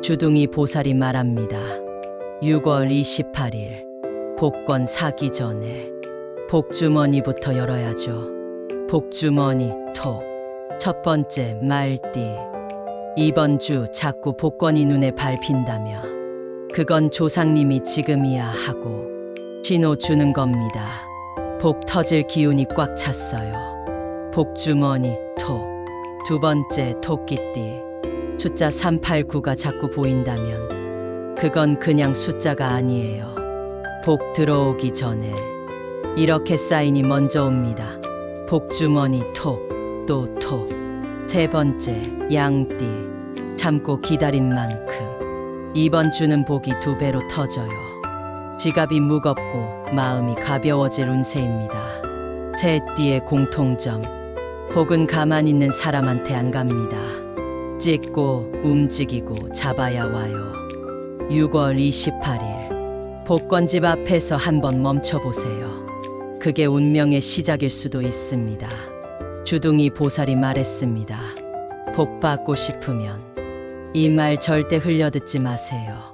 주둥이 보살이 말합니다. 6월 28일 복권 사기 전에 복주머니부터 열어야죠. 복주머니 톡. 첫 번째 말띠. 이번 주 자꾸 복권이 눈에 밟힌다며. 그건 조상님이 지금이야 하고 신호 주는 겁니다. 복 터질 기운이 꽉 찼어요. 복주머니 톡. 두 번째 토끼띠. 숫자 389가 자꾸 보인다면 그건 그냥 숫자가 아니에요. 복 들어오기 전에 이렇게 사인이 먼저 옵니다. 복주머니 톡, 또 톡. 세 번째, 양띠. 참고 기다린 만큼 이번 주는 복이 두 배로 터져요. 지갑이 무겁고 마음이 가벼워질 운세입니다. 제 띠의 공통점. 복은 가만히 있는 사람한테 안 갑니다. 찍고 움직이고 잡아야 와요. 6월 28일. 복권집 앞에서 한번 멈춰보세요. 그게 운명의 시작일 수도 있습니다. 주둥이 보살이 말했습니다. 복 받고 싶으면 이 말 절대 흘려듣지 마세요.